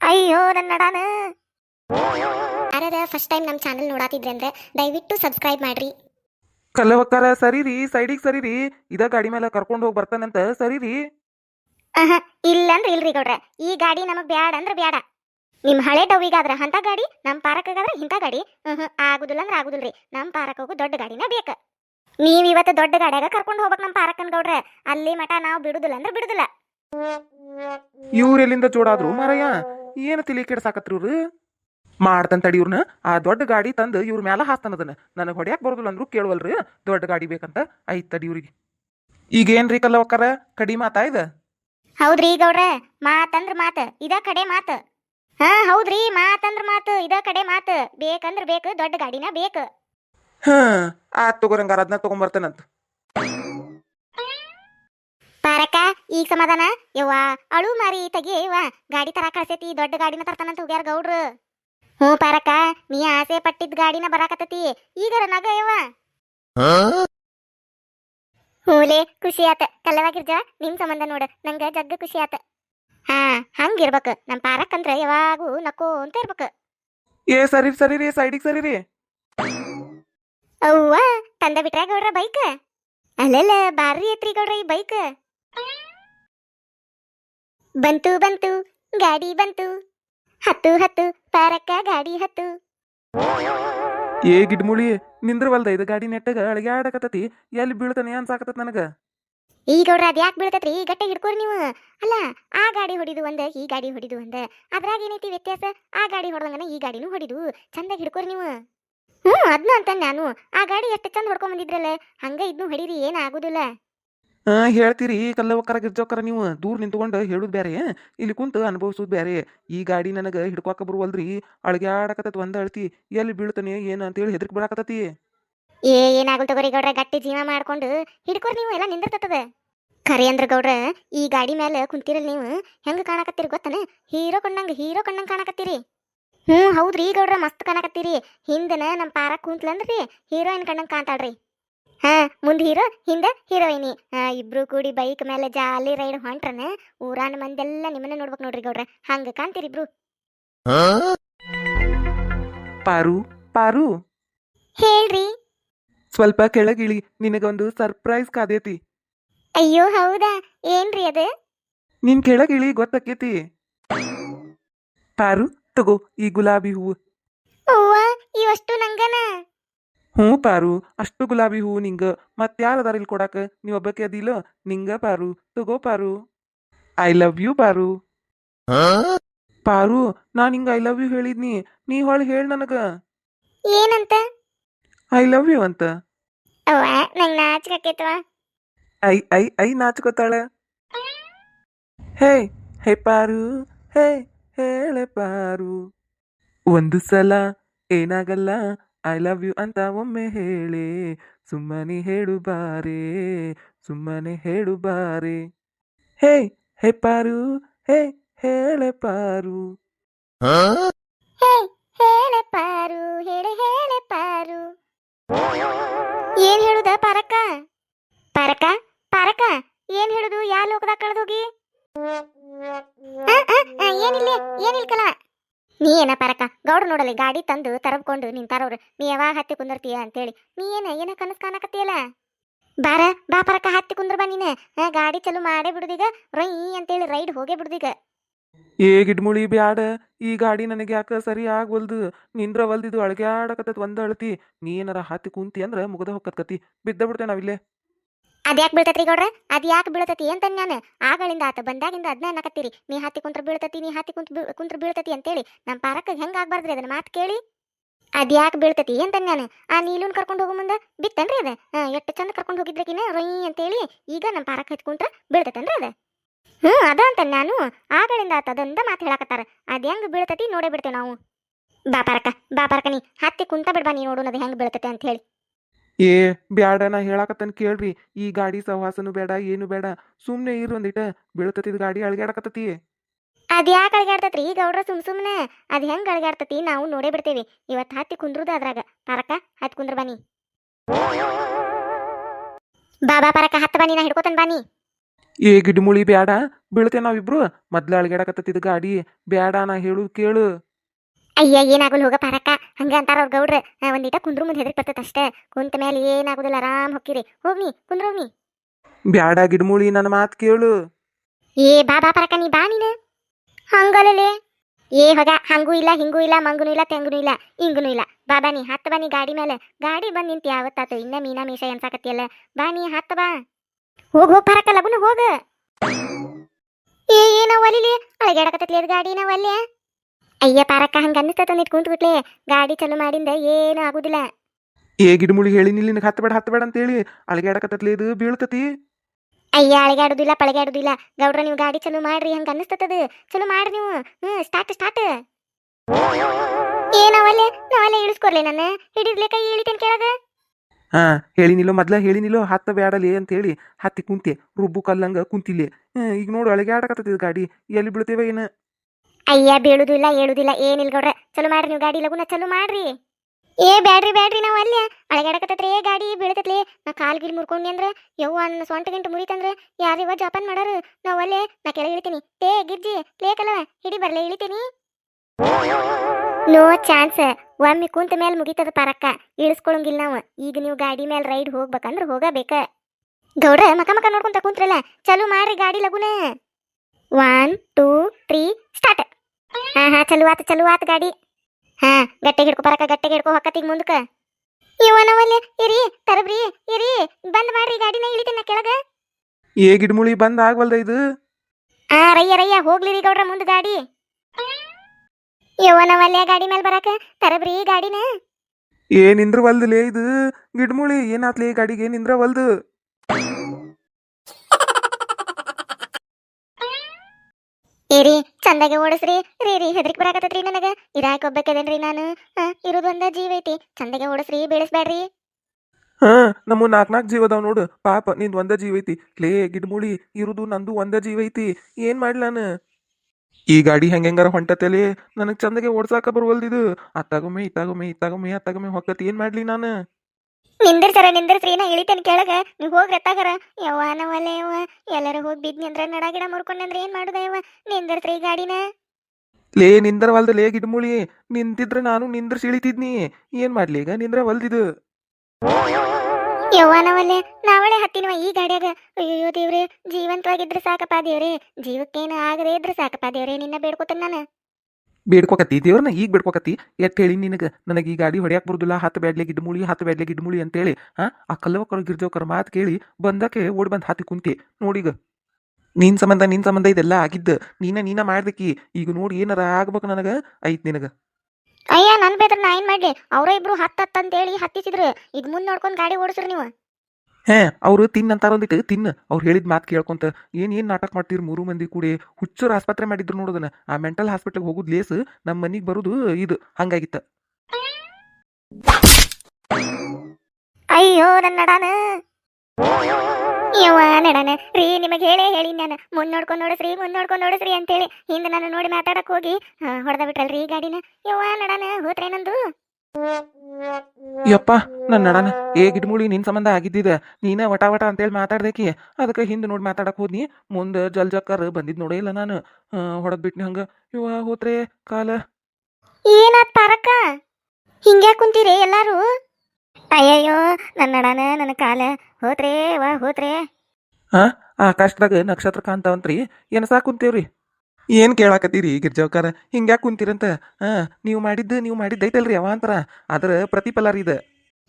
ಅಯ್ಯೋ ನನ್ನ ನಡಾನ. ಫಸ್ಟ್ ಟೈಮ್ ನಮ್ಮ ಚಾನಲ್ ನೋಡಾತಿದ್ರೆ ಅಂದ್ರೆ ದಯವಿಟ್ಟು ಸಬ್ಸ್ಕ್ರೈಬ್ ಮಾಡ್ರಿ. ಕಲ್ಲವಕ್ಕಾರ ಸರಿರಿ ಸೈಡಿಗೆ ಸರಿರಿ. ಇದ ಗಾಡಿ ಮೇಲೆ ಕರ್ಕೊಂಡು ಹೋಗಿ ಬರ್ತಾನಂತ ಸರಿರಿ. ಆಹಾ, ಇಲ್ಲಂದ್ರ ಇಲ್ರಿ ಗೌಡ್ರೆ. ಈ ಗಾಡಿ ನಮಗ್ ಬ್ಯಾಡ ಅಂದ್ರ ಬ್ಯಾಡ. ನಿಮ್ ಹಳೆ ಡವ್ವಿಗಾದ್ರ ಅಂತ ಗಾಡಿ ನಮ್ ಪಾರಕ್ಕಾದ್ರ ಇಂಥ ಗಾಡಿ. ಹ್ಮ್ ಆಗುದಿಲ್ಲ ಅಂದ್ರ ಆಗುದಿಲ್ರಿ. ನಮ್ ಪಾರಕ್ಕೋಗು ದೊಡ್ಡ ಗಾಡಿನ ಬೇಕ. ನೀವ್ ಇವತ್ತು ದೊಡ್ಡ ಗಾಡ್ಯಾಗ ಕರ್ಕೊಂಡು ಹೋಗ್ಬೇಕು ನಮ್ ಪಾರಕ್ಕನ್ ಗೌಡ್ರೆ. ಅಲ್ಲಿ ಮಠ ನಾವು ಬಿಡುದಿಲ್ಲ ಅಂದ್ರ ಬಿಡುದಿಲ್ಲ. ಇವ್ರ ಎಲ್ಲಿಂದ ಜೋಡಾದ್ರು ಮಾರಯ್ಯ ಏನು ತಿಳಿ ಕೆಡ್ಸಾಕತ್ರಿ ಇವ್ರು? ಮಾಡ್ತಾನ ತಡಿ ಇವ್ರನ್ನ ಆ ದೊಡ್ಡ ಗಾಡಿ ತಂದು ಇವ್ರ ಮ್ಯಾಲ ಹಾಸ್ತಾನ ಅದನ್ನ. ನನಗೆ ಹೊಡ್ಯಾಕ್ ಬರೋದಿಲ್ಲ ಅಂದ್ರು ಕೇಳುವಲ್ರಿ. ದೊಡ್ಡ ಗಾಡಿ ಬೇಕಂತ ಐತ್ ತಡಿ ಇವ್ರಿಗೆ. ಈಗ ಏನ್ರಿ ಕಲ್ಲವಕ್ಕಾರ? ಕಡಿ ಮಾತಾ ಇದ? ಹೌದ್ರಿ ಗೌಡ್ರ ಮಾತಂದ್ರ ಮಾತ ಇದ ಕಡೆ ಮಾತ. ಹಾ ಹೌದ್ರಿ ಮಾತಂದ್ರ ಮಾತು ಇದ ಕಡೆ ಮಾತ. ಬೇಕಂದ್ರ ಬೇಕು ದೊಡ್ಡ ಗಾಡಿನ ಬೇಕು. ಹಾ ಆತ್ ತಗೋರಂಗಾರ ಅದನ್ನ ತಗೊಂಬರ್ತಾನಂತ ಪಾರಕ್ಕ ಈಗ ಸಮಾಧಾನ? ಯವ್ವ ಅಳು ಮಾರಿ ತೆಗಿ ಯವ್ವ. ಗಾಡಿ ತರ ಕಳ್ಸೈತಿ ದೊಡ್ಡ ಗಾಡಿನ ತರ್ತಾನಂತ ಹೋಗ್ಯಾರ ಗೌಡ್ರು. ಹ್ಞೂ ಪಾರಕ್ಕ ನೀ ಆಸೆ ಪಟ್ಟಿದ್ ಗಾಡಿನ ಬರಾಕತ್ತತಿ. ಈಗರ ನಗ ಯವ್ವ. ಹೂಲೆ ಖುಷಿ ಆತ. ಕಲ್ಲವಾಗಿರ್ಜ ನಿಮ್ ಸಂಬಂಧ ನೋಡ. ನಂಗ ಜಗ್ಗ ಖುಷಿ ಆತ. ಹಾ ಹಂಗಿರ್ಬೇಕು. ನಮ್ ಪಾರಕ್ ಅಂದ್ರ ಯಾವಾಗೂ ನಕ್ಕೋ ಅಂತ ಇರ್ಬೇಕು. ಏ ಸರಿ ಸರಿ ಸರಿರಿ ಸೈಡಿಗೆ ಸರಿರಿ ಅವ್ವ ತಂದ ಬಿಟ್ರ ಗೌಡ್ರ ಬೈಕ್? ಅಲ್ಲೆಲ್ಲ ಬಾರಿ ಐತ್ರಿ ಗೌಡ್ರ ಈ ಬೈಕ್. ಬಂತು ಬಂತು ಗಾಡಿ ಬಂತು. ಹತ್ತು ಹತ್ತು ಪಾರಕ್ಕ ಗಾಡಿ ಹತ್ತು. ಏ ಗಿಡ್ಮುಳಿ ನಿಂದ್ರವಲ್ದ ಇದು ಗಾಡಿ ನೆಟ್ಟಗ ಅಳಗ್ಯಾಡಕತ್ತತಿ ಎಲ್ಲಿ ಬೀಳ್ತಾನೆ ಅನ್ಸಾಕತ್ತತ್ ನನಗ? ಈ ಗೌಡ್ರ ಅದ್ ಯಾಕೆ ಬೀಳ್ತತ್ರಿ? ಗಟ್ಟೆ ಹಿಡ್ಕೋರಿ ನೀವು. ಅಲ್ಲ ಆ ಗಾಡಿ ಹೊಡಿದು ಒಂದ ಈ ಗಾಡಿ ಹೊಡಿದು ಒಂದ. ಅದ್ರಾಗ ಏನೈತಿ ವ್ಯತ್ಯಾಸ? ಆ ಗಾಡಿ ಹೊಡ್ದಂಗನ ಈ ಗಾಡಿನೂ ಹೊಡಿದು. ಚಂದಾಗಿ ಹಿಡ್ಕೋರಿ ನೀವು. ಹ್ಞೂ ಅದ್ನ ಅಂತ ನಾನು. ಆ ಗಾಡಿ ಎಷ್ಟು ಚಂದ ಹೊಡ್ಕೊಂಡ್ ಬಂದಿದ್ರಲ್ಲ? ಹಂಗ ಇದ್ನು ಹೊಡೀರಿ ಏನ್ ಆಗುದಿಲ್ಲ. ಹಾ ಹೇಳ್ತೀರಿ. ಕಲ್ಲವಕ್ಕರ ಗಿರ್ಜೋಕರ ನೀವು ದೂರ ನಿಂತ್ಕೊಂಡು ಹೇಳುದು ಬೇರೆ ಇಲ್ಲಿ ಕುಂತು ಅನುಭವಿಸೋದು ಬೇರೆ ಈ ಗಾಡಿ ನನಗೆ ಹಿಡ್ಕೊಕ ಬರುವಲ್ರಿ. ಅಳಗ್ಯಾಡಕತ್ತತ್ ಒಂದ ಅಳ್ತಿ. ಎಲ್ಲಿ ಬೀಳ್ತಾನೆ, ಏನು ಅಂತೇಳಿ ಹೆದರ್ಕ್ ಬಿಡಾಕತ್ತತಿ. ಏ, ಏನಾಗಲ್ ತಗೋರಿ ಗೌಡ್ರ. ಗಟ್ಟಿ ಜೀವ ಮಾಡ್ಕೊಂಡು ಹಿಡ್ಕೋರಿ ನೀವು. ಎಲ್ಲ ನಿಂದಿರ್ತದ ಖರೆ ಅಂದ್ರ ಗೌಡ್ರ, ಈ ಗಾಡಿ ಮೇಲೆ ಕುಂತಿರಲ್ ನೀವು. ಹೆಂಗ ಕಾಣಕತ್ತೀರಿ ಗೊತ್ತನ? Hero ಕಣ್ಣಂಗ hero ಕಣ್ಣಂಗೆ ಕಾಣಕತ್ತೀರಿ. ಹ್ಞೂ ಹೌದ್ರಿ ಗೌಡ್ರ. ಮಸ್ತ್ ಕಾಣಕತ್ತೀರಿ. ಹಿಂದನ ನಮ್ಮ ಪಾರ ಕುಂತ್ಲಂದ್ರಿ, ಹೀರೋಯಿನ್ ಕಣ್ಣಂಗ ಕಾಣ್ತಾಳ್ರಿ. ಹಾ ಮುಂದ್ ಹೀರೋ ಹಿಂದೆ ಹೀರೋಯಿನಿ. ಹಾ ಇಬ್ರು ಕೂಡಿ ಬೈಕ್ ಮೇಲೆ ಜಾಲಿ ರೈಡ್ ಹೊಂಟ್ರನ ಊರಾನ ಮಂದೆಲ್ಲ ನಿಮ್ಮನ್ನ ನೋಡ್ಬೇಕು ನೋಡ್ರಿ ಗೌಡ್ರ. ಹಂಗ ಕಾಣ್ತೀರಿ ಇಬ್ರು. ಪಾರು ಪಾರು. ಹೇಳ್ರಿ. ಸ್ವಲ್ಪ ಕೆಳಗಿಳಿ ನಿನಗೊಂದು ಸರ್ಪ್ರೈಸ್ ಕಾದೇತಿ. ಅಯ್ಯೋ ಹೌದಾ? ಏನ್ರಿ ಅದು? ನಿನ್ ಕೆಳಗಿಳಿ ಗೊತ್ತಕ್ಕೇತಿ ಪಾರು ತಗೋ ಈ ಗುಲಾಬಿ ಹೂವು. ಅವ್ವ ಇವಷ್ಟು ನಂಗನ? ಹ್ಞೂ ಪಾರು ಅಷ್ಟು ಗುಲಾಬಿ ಹೂ ನಿಂಗ ಮತ್ಯಾರದಾರ ಇಲ್ಲಿ ಕೊಡಾಕ? ನೀವು ಒಬ್ಬಕ್ಕೆ ಅದಿಲ್ಲ ನಿಂಗ ಪಾರು ತಗೋ Paru. I love you Paru. Paru ನಾ ನಿಂಗ ಐ ಲವ್ ಯು ಹೇಳಿದ್ನಿ ನೀ ಹೊಳ್ ಹೇಳ್ ನನಗ. ಏನಂತ? ಐ ಲವ್ ಯು ಅಂತ. ಅವ್ವ ನಂಗ್ ನಾಚಿಕಾಕೈತವ ಐ ಐ ಐ ನಾಚ್ಕೋತಾಳ. ಹೇ ಹೇ ಪಾರು ಹೇ ಹೇಳೆ ಪಾರು. ಒಂದು ಸಲ ಏನಾಗಲ್ಲ ಐ ಲವ್ ಯು ಅಂತ ಒಮ್ಮೆ ಹೇಳಿ. ಸುಮ್ಮನೆ ಹೇಳು ಬಾರೆ ಸುಮ್ಮನೆ ಹೇಳು ಬಾರೆ. ಹೇ ಹೇ ಪಾರು ಹೇ ಹೇಳೆ ಪಾರು. ನೋಡಲಿ, ಗಾಡಿ ತಂದು ತರಬ್ಕೊಂಡು ನಿಂತಾರವ್ರು. ನೀ ಯಾವಾಗ ಹತ್ತಿ ಕುಂದಿರ್ತೀಯ ಅಂತೇಳಿ. ನೀ ಏನ ಏನ ಕನಸ್ ಕಾಣಕತ್ತೀಯಲ್ಲ? ಬಾರ, ಬಾ ಪರಕ, ಹತ್ತಿ ಕುಂದ್ರ ಬಾ ನೀನ. ಗಾಡಿ ಚಲು ಮಾಡೇ ಬಿಡುದೀಗ. ರೈ ಅಂತೇಳಿ ರೈಡ್ ಹೋಗೇ ಬಿಡುದೀಗ. ಏ, ಗಿಡ್ಮುಳಿ ಬ್ಯಾಡ. ಈ ಗಾಡಿ ನನಗೆ ಯಾಕ ಸರಿ ಆಗ್ವಲ್ದು ನಿಂದ್ರ ವಲ್ದಿದು ಅಳಗ್ಯಾಡಕತ್ತ ಒಂದ್ ಅಳತಿ. ನೀ ಏನಾರ ಹತ್ತಿ ಕುಂತಿ ಅಂದ್ರ ಮುಗದ ಹೊಕ್ಕತ್ಕತಿ ಬಿದ್ದ ಬಿಡ್ತೇವೆ ನಾವಿಲ್ಲೇ. ಅದ್ಯಾಕ್ ಬೀಳ್ತತ್ರಿ ಗೌಡ್ರ? ಅದ್ ಯಾಕೆ ಬೀಳ್ತತಿ ಅಂತ ನಾನು ಆಗಳಿಂದ ಆತ ಬಂದಾಗಿಂದ ಅದ್ನ ಅನ್ನಕತ್ತೀರಿ. ನೀ ಹತ್ತಿ ಕುಂತ್ರ ಬೀಳ್ತತಿ, ನೀ ಹತ್ತಿ ಕುಂತ್ ಕುಂತ್ರ ಬೀಳ್ತತಿ ಅಂತೇಳಿ ನಮ್ಮ ಪಾರಕ್ಕ ಹೆಂಗ್ ಆಗ್ಬಾರ್ದ್ರಿ ಅದನ್ನ ಮಾತು ಕೇಳಿ? ಅದ್ ಯಾಕೆ ಬೀಳ್ತತಿ ಅಂತ ನಾನು ಆ ನೀಲೂನ್ ಕರ್ಕೊಂಡು ಹೋಗೋ ಮುಂದ? ಬಿತ್ತನ್ರಿ ಅದ? ಎಷ್ಟು ಚಂದ ಕರ್ಕೊಂಡು ಹೋಗಿದ್ರಕಿನ ರೊಯ್ ಅಂತೇಳಿ ಈಗ ನಮ್ಮ ಹತ್ತಿ ಕುಂತ್ರ ಬೀಳ್ತತನ್ರಿ ಅದ? ಹ್ಞೂ, ಅದ ಅಂತ ನಾನು ಆಗಳಿಂದ ಆತ ಅದಂದ ಮಾತು ಹೇಳಕತ್ತಾರ. ಅದ್ ಹೆಂಗ್ ಬೀಳ್ತತಿ ನೋಡೇ ಬಿಡ್ತೇವೆ ನಾವು. ಬಾ ಪಾರಕ್ಕ, ಬಾ ಪಾರಕ ನೀ. ಹತ್ತಿ ಕುಂತ ಬಿಡ್ಬಾ ನೀ ನೋಡೋಣ ಅದು ಹೆಂಗ್ ಬೀಳ್ತತೆ ಅಂತ ಹೇಳಿ. ಏ ಬ್ಯಾಡ ನಾ ಹೇಳಾಕತ್ತನ್ ಕೇಳ್ರಿ. ಈ ಗಾಡಿ ಸಹವಾಸನು ಬೇಡ ಏನು ಬೇಡ. ಸುಮ್ನೆ ಇರ್ ಒಂದಿಟ ಬೀಳ್ತತಿದ್ ಗಾಡಿ ಅಳಗ್ಯಾಡಕತ್ತತಿ. ಅದ್ ಯಾಕೆ ಈ ಗೌಡ್ರ ಸುಮ್ ಸುಮ್ನೆ. ಅದ್ ಹೆಂಗ್ ಅಳಗಾಡ್ತತಿ ನಾವು ನೋಡೇ ಬಿಡ್ತೇವಿ. ಇವತ್ ಹತ್ತಿ ಕುಂದ್ರುದ ಅದ್ರಾಗ. ಪರಕ ಹತ್ ಕುಂದ್ರ ಬನ್ನಿ. ಬಾಬಾ ಪರಕ ಹತ್ ಹತ್ತ ಬನ್ನಿ ನಾ ಹಿಡ್ಕೋತನ್ ಬನ್ನಿ. ಏ ಗಿಡಮುಳಿ ಬ್ಯಾಡ ಬೀಳ್ತೇವೆ ನಾವಿಬ್ರು. ಮೊದ್ಲು ಅಳಿಗಾಡಕತ್ತಿದ್ ಗಾಡಿ. ಬ್ಯಾಡ ನಾ ಹೇಳು ಕೇಳು. ಅಯ್ಯ ಏನಾಗಲ್ಲ ಹೋಗ ಪಾರಕ್ಕ ಹಂಗ ಅಂತಾರ ಅವ್ರ ಗೌಡ್ರ. ಒಂದಿಟ ಕುಂದ್ರು ಮುಂದೆ ಹೆದರಿ ಬರ್ತದ ಅಷ್ಟೇ. ಕುಂತ ಮೇಲೆ ಏನಾಗುದಿಲ್ಲ ಆರಾಮ್ ಹೊಕ್ಕಿರಿ. ಹೋಗ್ನಿ ಕುಂದ್ರ ಹೋಗ್ನಿ ಬ್ಯಾಡ ಗಿಡ್ಮುಳಿ ನನ್ನ ಮಾತು ಕೇಳು. ಏ ಬಾ ಬಾ ಪರಕ ನೀ ಬಾ ನೀನು. ಹಂಗಲ್ಲೇ ಏ ಹೊಗ ಹಂಗೂ ಇಲ್ಲ ಹಿಂಗೂ ಇಲ್ಲ ಮಂಗುನು ಇಲ್ಲ ತೆಂಗುನು ಇಲ್ಲ ಇಂಗುನು ಇಲ್ಲ. ಬಾ ಬಾ ನೀ ಹತ್ತ ಬಾ ನೀ ಗಾಡಿ ಮೇಲೆ ಗಾಡಿ ಬಂದು ನಿಂತಿ ಯಾವತ್ತಾತು? ಇನ್ನ ಮೀನಾ ಮೀಸ ಎನ್ಸಾಕತ್ತಿಯಲ್ಲ ಬಾ ನೀ ಹತ್ತ ಬಾ. ಹೋಗ್ ಹೋಗ್ ಪರಕ ಲಗುನ ಹೋಗ. ಏ ಏನ ಒಲಿಲಿ ಅಳಗಾಡಕತ್ತೈತಿ ಅದು ಗಾಡಿ ನಾವು ಅಲ್ಲೇ. ಅಯ್ಯ ಪಾರಕ್ಕ ಹಂಗ ಅನ್ನಿಸ್ತದ ನಿಟ್ ಕುಂತ್ ಬಿಟ್ಲೆ. ಗಾಡಿ ಚಲೋ ಮಾಡಿಂದ ಏನು ಆಗುದಿಲ್ಲ. ಏ ಗಿಡಮುಳಿ ಹೇಳಿ ನಿಲ್ಲಿನ ಹತ್ತಬೇಡ ಹತ್ತಬೇಡ ಅಂತೇಳಿ. ಅಳಿಗಾಡಕತ್ತತ್ಲಿ ಇದು ಬೀಳ್ತತಿ. ಅಯ್ಯ ಅಳಗಾಡುದಿಲ್ಲ ಪಳಗಾಡುದಿಲ್ಲ ಗೌಡ್ರ ನೀವು ಗಾಡಿ ಚಲೋ ಮಾಡ್ರಿ ಹಂಗ ಅನ್ನಿಸ್ತದ ಚಲೋ ಮಾಡ್ರಿ ನೀವು. ಹ್ಮ್ ಸ್ಟಾರ್ಟ್ ಸ್ಟಾರ್ಟ್ ಏನವಲ್ಲೇ ನಾವಲ್ಲೇ ಇಳಿಸ್ಕೊರ್ಲೆ ನನ್ನ. ಹಿಡಿದ್ಲೆ ಕೈ ಇಳಿತೇನೆ ಕೇಳದ ಹಾ ಹೇಳಿನಿಲ್ಲೋ ಮೊದ್ಲ ಹೇಳಿನಿಲ್ಲೋ ಹತ್ತ ಬ್ಯಾಡಲಿ ಅಂತೇಳಿ. ಹತ್ತಿ ಕುಂತೆ ರುಬ್ಬು ಕಲ್ಲಂಗ ಕುಂತಿಲ್ಲಿ. ಈಗ ನೋಡು ಅಳಗ್ಯಾಡಕತ್ತದ ಗಾಡಿ. ಎಲ್ಲಿ ಬೀಳ್ತೇವ ಏನ? ಅಯ್ಯ, ಬೀಳುದಿಲ್ಲ, ಏಳುದಿಲ್ಲ, ಏನಿಲ್ಲ ಗೌಡ್ರ. ಚಲೋ ಮಾಡ್ರಿ ನೀವು ಗಾಡಿ ಲಗುನ, ಚಲೋ ಮಾಡ್ರಿ. ಏ, ಬ್ಯಾಡ್ರಿ ಬ್ಯಾಡ್ರಿ ನಾವು ಅಲ್ಲೇ. ಅಳಗಾಡಕತ್ತತ್ರಿ, ಏ, ಗಾಡಿ ಬೀಳತತ್ಲಿ. ನಾ ಕಾಲ್ ಗಿಲ್ ಮುರ್ಕೊಂಡಿ ಅಂದ್ರೆ ಯವ್ವ ನನ್ನ ಸೊಂಟ ಗಂಟು ಮುರಿತಂದ್ರೆ ಯಾರಿವ ಜಪಾನ್ ಮಾಡಾರು? ನಾವು ಅಲ್ಲೇ, ನಾ ಕೆಳಗೆ ಇಳಿತೀನಿ. ಟೇ, ಗಿರ್ಜಿ ಲೇಕಲ್ಲವ ಹಿಡಿ ಬರ್ಲೆ, ಇಳಿತೀನಿ. No chance. ಒಮ್ಮೆ ಕುಂತ ಮೇಲೆ ಮುಗಿತದ ಪರಕ್ಕ. ಇಳಿಸ್ಕೊಳಂಗಿಲ್ಲ ನಾವು. ಈಗ ನೀವು ಗಾಡಿ ಮೇಲೆ ರೈಡ್ ಹೋಗ್ಬೇಕಂದ್ರ ಹೋಗಬೇಕ. ಗೌಡ್ರ, ಮಕ ಮಕ ನೋಡ್ಕೊಂತ ಕುಂತ್ರಲ್ಲ. ಚಲೋ ಮಾಡ್ರಿ ಗಾಡಿ ಲಗುನ. ಒನ್ ಟೂ ತ್ರೀ ಸ್ಟಾರ್ಟ್ ಹಾ ಹಾ ಚಲೋ ಆತು ಚಲೋ ಆತು ಗಾಡಿ. ಹಾ ಗಟ್ಟೆಗೆ ಹಿಡ್ಕೊ ಬರಕ ಗಟ್ಟೆ ಹಿಡ್ಕೊ ಹೊಕ್ಕತಿಗ್ ಮುಂದಕ ಇವನವಲ್ಲೇ ಇರಿ ತರಬ್ರಿ ಇರಿ ಬಂದ್ ಮಾಡ್ರಿ ಗಾಡಿನ ಇಳಿತೀನಿ ಕೆಳಗೆ. ಏ ಗಿಡಮುಳಿ ಬಂದ್ ಆಗ್ವಲ್ದ ಇದು? ಆ ರಯ್ಯ ರಯ್ಯ ಹೋಗ್ಲಿರಿ ಗೌಡ್ರ ಮುಂದ್ ಗಾಡಿ. ಇವನವಲ್ಲೇ ಗಾಡಿ ಮೇಲೆ ಬರಕ ತರಬ್ರಿ ಗಾಡಿನ. ಏ ನಿಂದ್ರವಲ್ದಲೇ ಇದು? ಗಿಡ್ಮುಳಿ ಏನಾತ್ಲೇ ಗಾಡಿಗೆ ನಿಂದ್ರವಲ್ದು? ಚಂದಾಗೆ ಓಡಿಸ್ರಿ. ರೀ ರೀ, ಹೆದರಿಕ್ ಬರಾಕತ್ತೈತ್ರಿ ನನಗೆ. ಇರಾಕ್ ಒಬ್ಬಾಕದೇನ್ರಿ ನಾನು. ಇರೋದು ಒಂದ ಜೀವ ಐತಿ. ಚಂದಾಗೆ ಓಡಿಸ್ರಿ ಬೀಳಿಸ್ಬೇಡ್ರಿ ಹಾ, ನಮ್ಮ ನಾಲ್ಕು ನಾಲ್ಕು ಜೀವ ಅದಾವ ನೋಡು. ಪಾಪ, ನಿಂದ್ ಒಂದ ಜೀವ ಐತಿ. ಲೇ ಗಿಡ್ಮೂಳಿ, ಇರುದು ನಂದು ಒಂದ ಜೀವ ಐತಿ. ಏನ್ ಮಾಡ್ಲಾನ ಈ ಗಾಡಿ ಹೆಂಗಾರ ಹೊಂಟತಲೆ? ನನಗ್ ಚಂದಗೆ ಓಡ್ಸಾಕ ಬರುವಲ್ದಿದು. ಅತ್ತಾಗೊಮ್ಮೆ, ಇತ್ತಾಗೊಮ್ಮೆ ಇತ್ತಾಗೊಮ್ಮೆ, ಅತ್ತಾಗೊಮ್ಮೆ ಹೊಕ್ಕತಿ. ಏನ್ ಮಾಡ್ಲಿ ನಾನು? ನಿಂದಿರ್ಸರ ನಿಂದ್ರ ನಾ ಇಳಿತೇನೆ ಕೆಳಗ? ನೀವು ಹೋಗಿ ರೆತ್ತಾಗರ ಯವ್ವ ನವಲ್ಲ ಯವ್ವ. ಎಲ್ಲರೂ ಹೋಗಿ ಬಿದ್ನಿ ನಿಂದ್ರ ನಡ ಗಿಡ ಮುರ್ಕೊಂಡ್ರೆ ಏನ್ ಮಾಡುದ ಯವ್ವ? ಈ ಗಾಡಿನ? ಲೇ ನಿಂದ್ರವಲ್ದ ಲೇ ಗಿಡ್ಮುಳಿ. ನಿಂತಿದ್ರೆ ನಾನು ನಿಂದ್ರ ಸಿಳಿತಿದ್ನಿ. ಏನ್ ಮಾಡ್ಲಿ ಈಗ? ನಿಂದ್ರ ವಲ್ದಿದು ಯವ್ವ ನವಲ್ಲೆ ನಾವಳೆ ಹತ್ತಿನವ ಈ ಗಾಡಿಯಾಗ. ಅಯ್ಯೋ ದೇವ್ರೆ ಜೀವಂತವಾಗಿದ್ರೆ ಸಾಕಪ್ಪ ದೇವ್ರೆ. ಜೀವಕ್ಕೇನು ಆಗದೆ ಇದ್ರೆ ಸಾಕಪ್ಪ ದೇವ್ರೆ ನಿನ್ನ ಬೇಡ್ಕೊತೇನೆ ನಾನು. ಬೇಡ್ಕೊಕತ್ತಿ, ದೇವ್ರನ್ನ ಈಗ ಬಿಡ್ಕೋಕತಿ ಎಟ್ ಹೇಳಿ ನಿನಗೆ, ನನಗೆ ಈ ಗಾಡಿ ಹೊಡ್ಯಾಕ್ ಬರುದಿಲ್ಲ ಹತ್ತು ಬ್ಯಾಡ್ಲೆ ಗಿಡ್ಮುಳಿ ಹತ್ತು ಬ್ಯಾಡ್ಲೆ ಗಿಡ್ಮುಳಿ ಅಂತೇಳಿ, ಹಾ, ಆ ಕಲ್ಲವಕ್ಕರ ಗಿರ್ಜೋಕರ ಮಾತು ಕೇಳಿ ಬಂದಕ್ಕೆ ಓಡ್ ಬಂದ್ ಹತ್ತಿ ಕುಂತಿ. ನೋಡೀಗ ನಿನ್ನ ಸಂಬಂಧ ನಿನ್ನ ಸಂಬಂಧ ಇದೆಲ್ಲ ಆಗಿದ್ದ, ನೀನ ನೀನ ಮಾಡ್ದಕ್ಕಿ ಈಗ ನೋಡಿ ಏನಾರ ಆಗ್ಬೇಕು ನನಗೆ, ಐತ್ ನಿನಗೆ. ಅಯ್ಯ, ನನ್ ಬೇದ್ರ ನಾ ಏನ್ ಮಾಡ್ಲಿ? ಅವರ ಇಬ್ರು ಹತ್ತ ಹತ್ತ ಅಂತೇಳಿ ಹತ್ತಿಸಿದ್ರು, ಇದು ಮುಂದ್ ನೋಡ್ಕೊಂಡ್ ಗಾಡಿ ಓಡಿಸ್ರಿ ನೀವು. ಹೇ, ಅವರು ತಿನ್ ಅಂತಾರ ಒಂದಿಟ್ಟು ತಿನ್ನ ಅವ್ರು ಹೇಳಿದ ಮಾತು ಕೇಳ್ಕೊಂತ, ಏನ್ ಏನ್ ನಾಟಕ ಮಾಡ್ತೀರಿ ಮೂರು ಮಂದಿ ಕೂಡಿ? ಹುಚ್ಚರ ಆಸ್ಪತ್ರೆ ಮಾಡಿದ್ರು ನೋಡೋದನ್ನ. ಆ ಮೆಂಟಲ್ ಹಾಸ್ಪಿಟ್ಲಿಗೆ ಹೋಗೋದು ಲೇಸ್ ನಮ್ಮ ಮನಿಗೆ ಬರೋದು ಇದು, ಹಂಗಾಗಿತ್ತ. ಅಯ್ಯೋ ನನ್ನ ನಡಾನ. ಯವ್ವ, ನಡಾನ. ರೀ, ನಿಮಗೆ ಹೇಳೇ ಹೇಳಿ ನಾನು. ಮುಂದ್ ನೋಡ್ಕೊಂಡು ನೋಡಿಸ್ರಿ ಮುಂದ್ ನೋಡ್ಕೊಂಡು ನೋಡಿಸ್ರಿ ಅಂತೇಳಿ. ಹಿಂದೆ ನಾನು ನೋಡಿ ಮಾತಾಡಕ್ ಹೋಗಿ ಹೊಡೆದ ಬಿಟ್ರಲ್ರಿ ಗಾಡಿನ. ಯವ್ವ, ನಡಾನ ಹೋತ್ರೇನಂದು ಯಪ್ಪ ನನ್ನ ನಡನ ಏ ಗಿಡ್ಮುಳಿ ನಿನ್ ಸಂಬಂಧ ಆಗಿದ್ದಿದೆ. ನೀನೇ ವಟ ವಟ ಅಂತೇಳಿ ಮಾತಾಡ್ದೇಕಿ. ಅದಕ್ಕೆ ಹಿಂದೆ ನೋಡಿ ಮಾತಾಡಕ್ ಹೋದ್ನಿ. ಮುಂದೆ ಜಲ್ ಜಕ್ಕರ್ ಬಂದಿದ್ ನೋಡೇ ಇಲ್ಲ ನಾನು. ಹೊಡೆದ್ ಬಿಟ್ನಿ ಹಂಗ. ಇವ ಹೋತ್ರೆ ಕಾಲ. ಏನಾತ್ ತಾರಕ? ಹಿಂಗ್ಯಾ ಕುಂತೀರಿ ಎಲ್ಲಾರು? ಅಯ್ಯಯ್ಯೋ ನನ್ನ ನಡಾನ ನನ್ನ ಕಾಲ. ಹೋತ್ರೆ ವಾ ಹೋತ್ರೆ. ಆಕಾಶದಾಗ ನಕ್ಷತ್ರ ಕಾಣ್ತಾವಂತ್ರಿ. ಏನ ಸಾಕ್ ಕುಂತೇವ್ರಿ? ಏನ್ ಕೇಳಾಕತ್ತೀರಿ ಗಿರ್ಜಾವ್ಕಾರ? ಹಿಂಗ್ಯಾಕ್ ಕುಂತೀರಂತ? ಹಾ, ನೀವು ಮಾಡಿದ್ದು, ನೀವು ಮಾಡಿದ್ದೈತಲ್ರಿ ಅವ ಅಂತರ ಅದ್ರ ಪ್ರತಿಫಲ ರೀ ಇದು.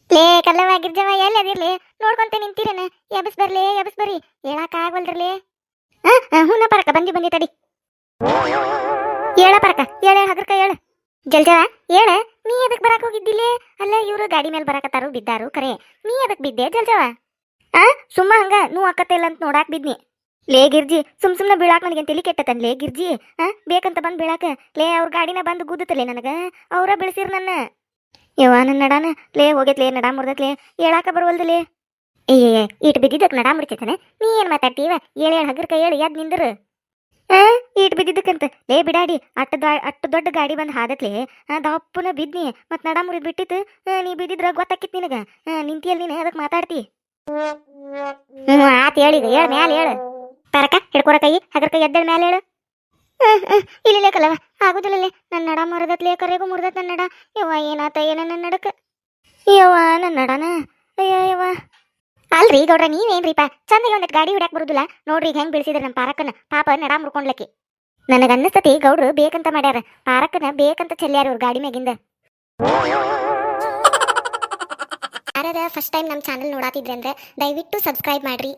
ಲೇ ಕಲ್ಲವ ಗಿರ್ಜವ ಎಲ್ಲಿ ಅದಿರ್ಲಿ? ನೋಡ್ಕೊಂತ ನಿಂತಿರೇನ? ಎಬಸ್ ಬರ್ಲಿ, ಎಬಸ್ ಬರ್ರಿ. ಹೇಳಕ್ ಆ ಹೂನ ಪರಕ, ಬಂದಿ ಬಂದಿ, ತಡಿ. ಹೇಳ ಪರಕ, ಹೇಳ ಹದ್ರಕ ಹೇಳ. ಜಲ್ಜವ, ಹೇಳ, ನೀ ಎದಕ್ ಬರಕ್ ಹೋಗಿದ್ದಿಲ್ಲೇ? ಅಲ್ಲ, ಇವರು ಗಾಡಿ ಮೇಲೆ ಬರಕತ್ತಾರು, ಬಿದ್ದಾರು, ಕರೆ. ನೀ ಎದಕ್ ಬಿದ್ದೆ, ಜಲ್ಜವ? ಆ, ಸುಮ್ಮ ಹಂಗ, ನೂ ಅಕ್ಕತ್ತಿಲ್ಲ ಅಂತ ನೋಡಾಕ್ ಬಿದ್ನಿ. ಲೇ ಗಿರ್ಜಿ, ಸುಮ್ ಸುಮ್ನೆ ಬೀಳಾಕ ನನಗೆ ತಲೆ ಕೆಟ್ಟತನ್? ಲೇ ಗಿರ್ಜಿ, ಆ, ಬೇಕಂತ ಬಂದ್ ಬೀಳಾಕ. ಲೇ, ಅವ್ರ ಗಾಡಿನ ಬಂದು ಗುದ್ದತಲೇ ನನಗ? ಅವ್ರ ಬೆಳೆಸಿರ್ ನನ್ನ. ಯವ್ವ ನನ್ನ ನಡಾನ? ಲೇ ಹೋಗೈತ್ಲೇ ನಡಾ ಮುರ್ದತ್ಲೇ ಹೇಳಾಕ ಬರುವಲ್ದಲೇ ಏ ಇಟ್ ಬಿದ್ದಿದ್ದಕ್ ನಡಾ ಮುಡ್ತೈತನ ನೀ ಏನ್ ಮಾತಾಡ್ತೀವ ಏಳು ಏಳ್ ಕೈ ಹೇಳಿ ಯಾದ್ ನಿಂದ್ರು? ಆ ಈಟ್ ಬಿದ್ದಿದ್ದಕ್ಕಂತ. ಲೇ, ಬಿಡಾಡಿ, ಅಟ್ಟ ದೊ, ಅಟ್ಟ ದೊಡ್ಡ ಗಾಡಿ ಬಂದು ಹಾದತ್ಲೆ ದಪ್ಪನ ಬಿದ್ನಿ ಮತ್ ನಡಾ ಮುರಿದ್ ಬಿಟ್ಟಿತ್ತು. ನೀ ಬಿದ್ದಿದ್ರ ಗೊತ್ತಾಕಿತ್ ನಿನಗ. ನಿಂತಿಯಲ್ಲಿ ನಿಂತಿಯಲ್ ನೀನು ಅದಕ್ ಮಾತಾಡ್ತಿ? ಹ್ಞೂ ಆತ್ ಹೇಳ, ಮ್ಯಾಲ ಹೇಳ. ಪಾರಕ ಹಿಡ್ಕೊರ ಕೈ ಅದ್ರ ಕೈ ಎದ್ದೇಳ ಮೇಲೆ ಹೇಳು. ಇಲ್ಲ ಕಲವ ಆಗುದಿಲ್ಲ ನನ್ನ ನಡ ಮುರಿದತ್ಲೇ ಕರೆಗೂ ಮುರಿದತ್ ನನ್ನ ನಡ. ಯವ್ವ, ಏನಾತ ಏನ ನನ್ನ ನಡಕ? ಯವ್ವ ನನ್ನ ನಡನ? ಅಯ್ಯೋ, ಯವ್ವ. ಅಲ್ರಿ ಗೌಡ್ರ ನೀವೇನ್ರಿಪ್ಪ ಚಂದಗೆ ಒಂದ್ ಗಾಡಿ ಹೊಡ್ಯಾಕ್ ಬರುದಿಲ್ಲ. ನೋಡ್ರಿ ಈಗ ಹೆಂಗ್ ಬೀಳ್ಸಿದ್ರ ನಮ್ಮ ಪಾರಕ್ಕನ. ಪಾಪ ನಡ ಮುರ್ಕೊಂಡ್ಲಕ್ಕೆ ನನಗ ಅನ್ನಿಸ್ತತಿ ಗೌಡ್ರು ಬೇಕಂತ ಮಾಡ್ಯಾರ. ಪಾರಕನ ಬೇಕಂತ ಚೆಲ್ಯಾರ ಅವ್ರ ಗಾಡಿ ಮ್ಯಾಗಿಂದ. ಯಾರ್ಯಾರ ಫಸ್ಟ್ ಟೈಮ್ ನಮ್ಮ ಚಾನಲ್ ನೋಡಾತಿದ್ರೆ ಅಂದ್ರೆ ದಯವಿಟ್ಟು ಸಬ್ಸ್ಕ್ರೈಬ್ ಮಾಡ್ರಿ.